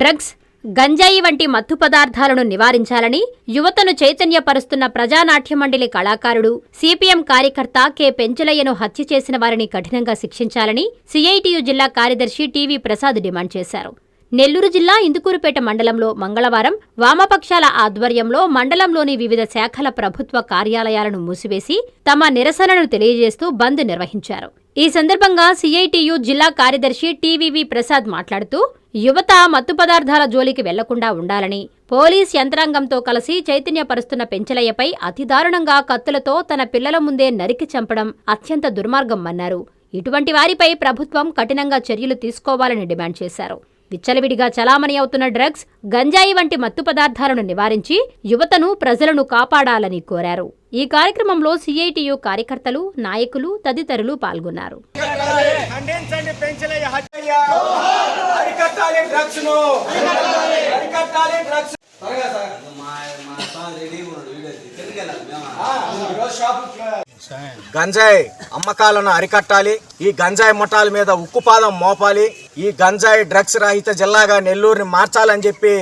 Drugs గంజాయి వంటి మత్తు పదార్థాలను నివారించాలని యువతను చైతన్యపరుస్తున్న ప్రజానాట్య మండలి కళాకారుడు సిపిఎం కార్యకర్త కె. పెంచలయ్యను హత్య చేసిన వారిని కఠినంగా శిక్షించాలని సిఐటియు జిల్లా కార్యదర్శి టీవీ ప్రసాద్ డిమాండ్ చేశారు. నెల్లూరు జిల్లా ఇందుకూరుపేట మండలంలో మంగళవారం వామపక్షాల ఆధ్వర్యంలో మండలంలోని వివిధ శాఖల ప్రభుత్వ కార్యాలయాలను మూసివేసి తమ నిరసనను తెలియజేస్తూ బంద్ నిర్వహించారు. ఈ సందర్భంగా సిఐటియు జిల్లా కార్యదర్శి టీవీవి ప్రసాద్ మాట్లాడుతూ యువత మత్తు పదార్థాల జోలికి వెళ్ళకుండా ఉండాలని పోలీస్ యంత్రాంగంతో కలిసి చైతన్యపరుస్తున్న పెంచలయ్యపై అతి దారుణంగా కత్తులతో తన పిల్లల ముందే నరికి చంపడం అత్యంత దుర్మార్గం అన్నారు. ఇటువంటి వారిపై ప్రభుత్వం కఠినంగా చర్యలు తీసుకోవాలని డిమాండ్ చేశారు. విచ్చలవిడిగా చలామణి అవుతున్న డ్రగ్స్ గంజాయి వంటి మత్తు పదార్థాలను నివారించి యువతను ప్రజలను కాపాడాలని కోరారు. ఈ కార్యక్రమంలో సిఐటియు కార్యకర్తలు నాయకులు తదితరులు పాల్గొన్నారు. గంజాయి అమ్మకాలను అరికట్టాలి. ఈ గంజాయి ముఠాల మీద ఉక్కుపాదం మోపాలి. ఈ గంజాయి డ్రగ్స్ రహిత జిల్లాగా నెల్లూరుని మార్చాలని చెప్పి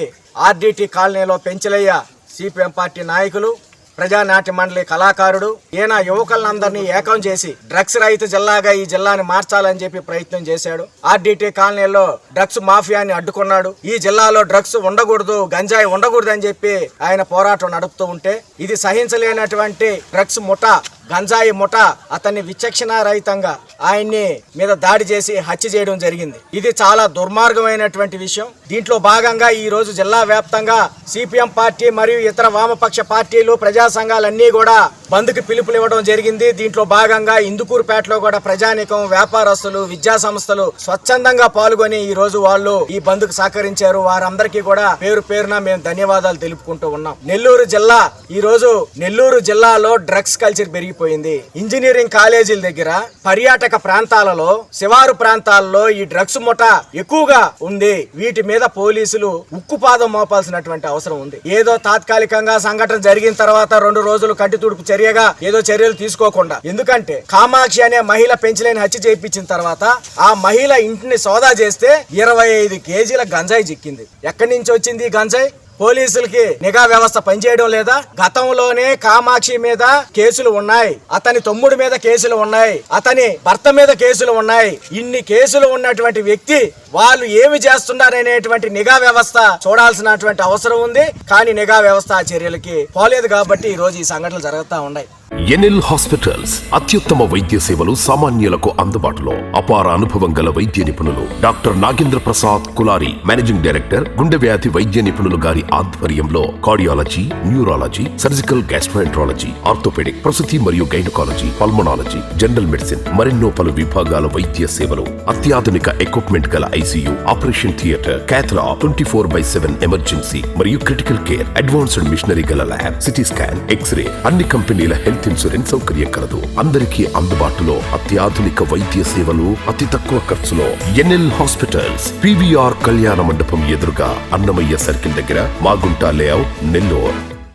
ఆర్డిటి కాలనీలో పెంచలయ్య సిపిఎం పార్టీ నాయకులు ప్రజానాట్య మండలి కళాకారుడు. ఈయన యువకులందరినీ ఏకం చేసి డ్రగ్స్ రహిత జిల్లాగా ఈ జిల్లాని మార్చాలని చెప్పి ప్రయత్నం చేశాడు. ఆర్డీటీ కాలనీలో డ్రగ్స్ మాఫియాని అడ్డుకున్నాడు. ఈ జిల్లాలో డ్రగ్స్ ఉండకూడదు గంజాయి ఉండకూడదు అని చెప్పి ఆయన పోరాటం నడుపుతూ ఉంటే ఇది సహించలేనటువంటి డ్రగ్స్ ముఠా గంజాయి ముఠ అతన్ని విచక్షణ రహితంగా ఆయన్ని మీద దాడి చేసి హత్య చేయడం జరిగింది. ఇది చాలా దుర్మార్గమైనటువంటి విషయం. దీంట్లో భాగంగా ఈ రోజు జిల్లా వ్యాప్తంగా సిపిఎం పార్టీ మరియు ఇతర వామపక్ష పార్టీలు ప్రజా సంఘాలన్నీ కూడా బంద్కు పిలుపులు ఇవ్వడం జరిగింది. దీంట్లో భాగంగా ఇందుకూరుపేటలో కూడా ప్రజానికం వ్యాపారస్తులు విద్యా సంస్థలు స్వచ్ఛందంగా పాల్గొని ఈ రోజు వాళ్ళు ఈ బంద్కు సహకరించారు. వారందరికీ కూడా పేరు పేరున మేము ధన్యవాదాలు తెలుపుకుంటూ ఉన్నాం. నెల్లూరు జిల్లా ఈ రోజు నెల్లూరు జిల్లాలో డ్రగ్స్ కల్చర్ పెరిగి పెరిగిపోయింది ఇంజనీరింగ్ కాలేజీల దగ్గర పర్యాటక ప్రాంతాలలో శివారు ప్రాంతాల్లో ఈ డ్రగ్స్ ముఠ ఎక్కువగా ఉంది. వీటి మీద పోలీసులు ఉక్కుపాదం మోపాల్సినటువంటి అవసరం ఉంది. ఏదో తాత్కాలికంగా సంఘటన జరిగిన తర్వాత రెండు రోజులు కంటి తుడుపు చర్యగా ఏదో చర్యలు తీసుకోకుండా. ఎందుకంటే కామాక్షి అనే మహిళ పెంచలేని హత్య చేయించిన తర్వాత ఆ మహిళ ఇంటిని సోదా చేస్తే ఇరవై ఐదు కేజీల గంజాయి చిక్కింది. ఎక్కడి నుంచి వచ్చింది ఈ గంజాయి? పోలీసులకి నిఘా వ్యవస్థ పనిచేయడం లేదా? గతంలోనే కామాక్షి మీద కేసులు ఉన్నాయి. అతని తమ్ముడు మీద కేసులు ఉన్నాయి. అతని భర్త మీద కేసులు ఉన్నాయి. ఇన్ని కేసులు ఉన్నటువంటి వ్యక్తి వాళ్ళు ఏమి చేస్తున్నారనేటువంటి నిఘా వ్యవస్థ చూడాల్సినటువంటి అవసరం ఉంది. కానీ నిఘా వ్యవస్థ ఆ చర్యలకి పోలేదు కాబట్టి ఈ రోజు ఈ సంఘటనలు జరుగుతూ ఉన్నాయి. ఎన్ఎల్ హాస్పిటల్స్ అత్యుత్తమ వైద్య సేవలు సామాన్యులకు అందుబాటులో అపార అనుభవం గల వైద్య నిపుణులు doctor Nagendra Prasad Kulari managing director గుండె వ్యాధి వైద్య నిపుణులు గారి ఆధ్వర్యంలో cardiology neurology surgical gastroenterology orthopaedic ప్రసూతి మరియు గైనకాలజీ పల్మనాలజీ జనరల్ మెడిసిన్ మరెన్నో పలు విభాగాల వైద్య సేవలు అత్యాధునిక ఎక్విప్మెంట్ గల ICU operation theatre cath lab twenty four by seven emergency మరియు క్రిటికల్ కేర్ అడ్వాన్స్డ్ మిషనరీ గల lab CT scan X ray అన్ని కంపెనీల హెల్త్ ఇన్సూరెన్స్ సౌకర్యం కలదు. అందరికీ అందుబాటులో అత్యాధునిక వైద్య సేవలు అతి తక్కువ ఖర్చులో. ఎన్ఎల్ హాస్పిటల్స్ పివిఆర్ కళ్యాణ మండపం ఎదురుగా అన్నమయ్య సర్కిల్ దగ్గర మాగుంట లేఅవుట్ నెల్లూరు.